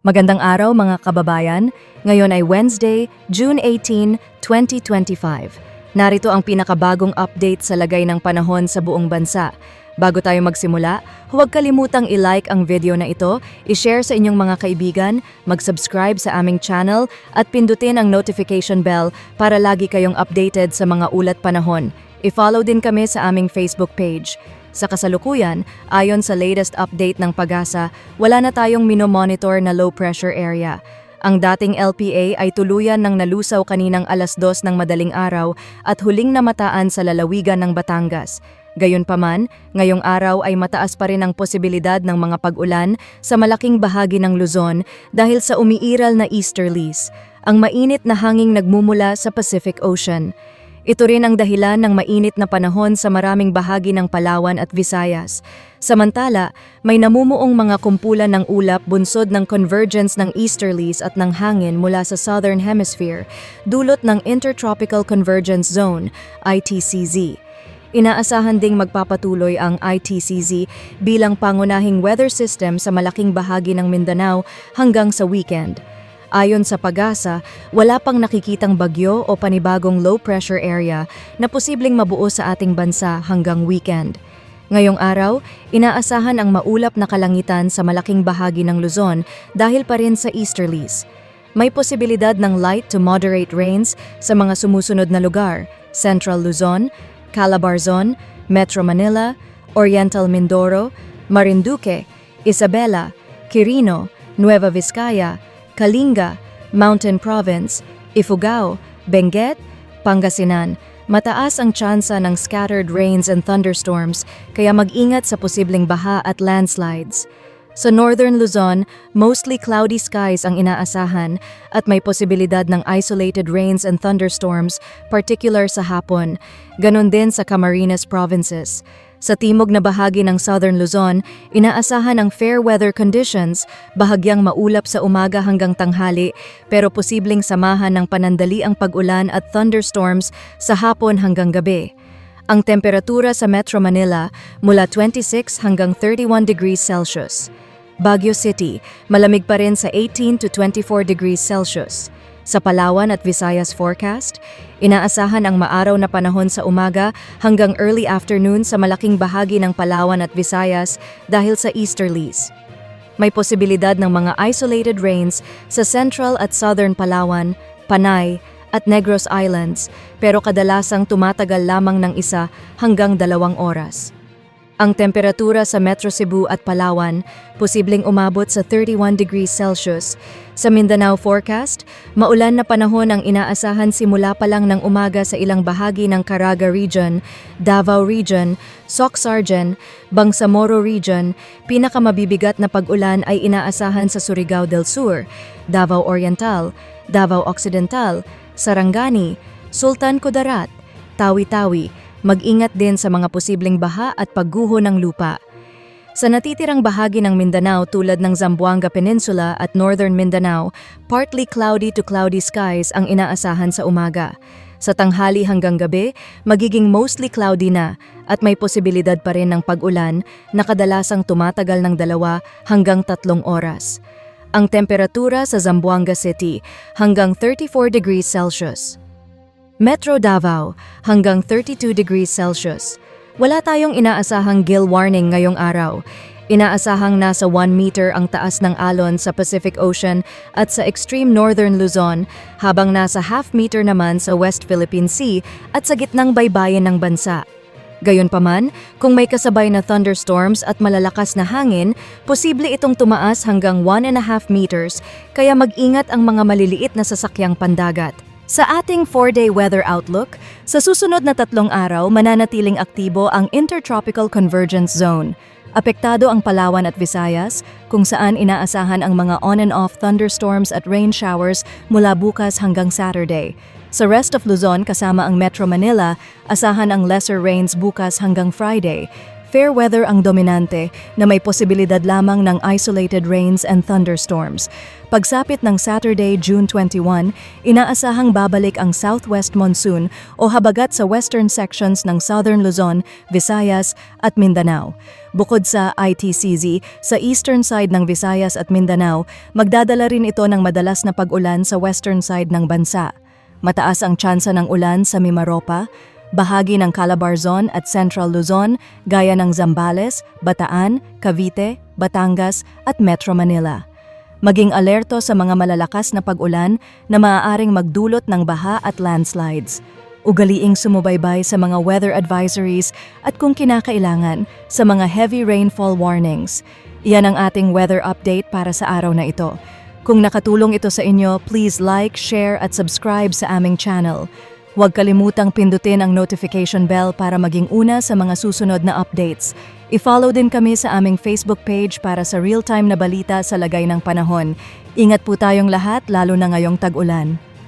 Magandang araw mga kababayan. Ngayon ay Wednesday, June 18, 2025. Narito ang pinakabagong update sa lagay ng panahon sa buong bansa. Bago tayo magsimula, huwag kalimutang i-like ang video na ito, i-share sa inyong mga kaibigan, mag-subscribe sa aming channel at pindutin ang notification bell para lagi kayong updated sa mga ulat panahon. I-follow din kami sa aming Facebook page. Sa kasalukuyan, ayon sa latest update ng PAGASA, wala na tayong minomonitor na low pressure area. Ang dating LPA ay tuluyan ng nalusaw kaninang alas dos ng madaling araw at huling namataan sa lalawigan ng Batangas. Gayunpaman, ngayong araw ay mataas pa rin ang posibilidad ng mga pag-ulan sa malaking bahagi ng Luzon dahil sa umiiral na easterlies, ang mainit na hanging nagmumula sa Pacific Ocean. Ito rin ang dahilan ng mainit na panahon sa maraming bahagi ng Palawan at Visayas. Samantala, may namumuong mga kumpulan ng ulap bunsod ng convergence ng easterlies at ng hangin mula sa Southern Hemisphere, dulot ng Intertropical Convergence Zone, ITCZ. Inaasahan ding magpapatuloy ang ITCZ bilang pangunahing weather system sa malaking bahagi ng Mindanao hanggang sa weekend. Ayon sa PAGASA, wala pang nakikitang bagyo o panibagong low-pressure area na posibleng mabuo sa ating bansa hanggang weekend. Ngayong araw, inaasahan ang maulap na kalangitan sa malaking bahagi ng Luzon dahil pa rin sa easterlies. May posibilidad ng light to moderate rains sa mga sumusunod na lugar, Central Luzon, Calabarzon, Metro Manila, Oriental Mindoro, Marinduque, Isabela, Quirino, Nueva Vizcaya, Kalinga, Mountain Province, Ifugao, Benguet, Pangasinan. Mataas ang tsansa ng scattered rains and thunderstorms kaya mag-ingat sa posibleng baha at landslides. Sa Northern Luzon, mostly cloudy skies ang inaasahan at may posibilidad ng isolated rains and thunderstorms, particular sa hapon. Ganon din sa Camarines Provinces. Sa timog na bahagi ng Southern Luzon, inaasahan ang fair weather conditions, bahagyang maulap sa umaga hanggang tanghali, pero posibleng samahan ng panandali ang pag-ulan at thunderstorms sa hapon hanggang gabi. Ang temperatura sa Metro Manila mula 26 hanggang 31 degrees Celsius. Baguio City, malamig pa rin sa 18 to 24 degrees Celsius. Sa Palawan at Visayas forecast, inaasahan ang maaraw na panahon sa umaga hanggang early afternoon sa malaking bahagi ng Palawan at Visayas dahil sa easterlies. May posibilidad ng mga isolated rains sa central at southern Palawan, Panay, at Negros Islands pero kadalasang tumatagal lamang ng isa hanggang dalawang oras. Ang temperatura sa Metro Cebu at Palawan posibleng umabot sa 31 degrees Celsius. Sa Mindanao forecast, maulan na panahon ang inaasahan simula pa lang ng umaga sa ilang bahagi ng Caraga Region, Davao Region, Socsargen, Bangsamoro Region. Pinakamabibigat na pag-ulan ay inaasahan sa Surigao del Sur, Davao Oriental, Davao Occidental, Sarangani, Sultan Kudarat, Tawi-Tawi, mag-ingat din sa mga posibleng baha at pagguho ng lupa. Sa natitirang bahagi ng Mindanao tulad ng Zamboanga Peninsula at Northern Mindanao, partly cloudy to cloudy skies ang inaasahan sa umaga. Sa tanghali hanggang gabi, magiging mostly cloudy na at may posibilidad pa rin ng pag-ulan na kadalasang tumatagal ng dalawa hanggang tatlong oras. Ang temperatura sa Zamboanga City hanggang 34 degrees Celsius. Metro Davao hanggang 32 degrees Celsius. Wala tayong inaasahang gill warning ngayong araw. Inaasahang nasa 1 meter ang taas ng alon sa Pacific Ocean at sa extreme northern Luzon, habang nasa half meter naman sa West Philippine Sea at sa gitnang baybayin ng bansa. Gayunpaman, kung may kasabay na thunderstorms at malalakas na hangin, posible itong tumaas hanggang 1.5 meters, kaya mag-ingat ang mga maliliit na sasakyang pandagat. Sa ating 4-day weather outlook, sa susunod na tatlong araw mananatiling aktibo ang Intertropical Convergence Zone. Apektado ang Palawan at Visayas, kung saan inaasahan ang mga on and off thunderstorms at rain showers mula bukas hanggang Saturday. Sa rest of Luzon kasama ang Metro Manila, asahan ang lesser rains bukas hanggang Friday. Fair weather ang dominante na may posibilidad lamang ng isolated rains and thunderstorms. Pagsapit ng Saturday, June 21, inaasahang babalik ang southwest monsoon o habagat sa western sections ng southern Luzon, Visayas at Mindanao. Bukod sa ITCZ, sa eastern side ng Visayas at Mindanao, magdadala rin ito ng madalas na pag-ulan sa western side ng bansa. Mataas ang tsansa ng ulan sa Mimaropa, bahagi ng Calabarzon at Central Luzon gaya ng Zambales, Bataan, Cavite, Batangas at Metro Manila. Maging alerto sa mga malalakas na pag-ulan na maaaring magdulot ng baha at landslides. Ugaliing sumubaybay sa mga weather advisories at kung kinakailangan sa mga heavy rainfall warnings. Iyan ang ating weather update para sa araw na ito. Kung nakatulong ito sa inyo, please like, share at subscribe sa aming channel. Huwag kalimutang pindutin ang notification bell para maging una sa mga susunod na updates. I-follow din kami sa aming Facebook page para sa real-time na balita sa lagay ng panahon. Ingat po tayong lahat lalo na ngayong tag-ulan.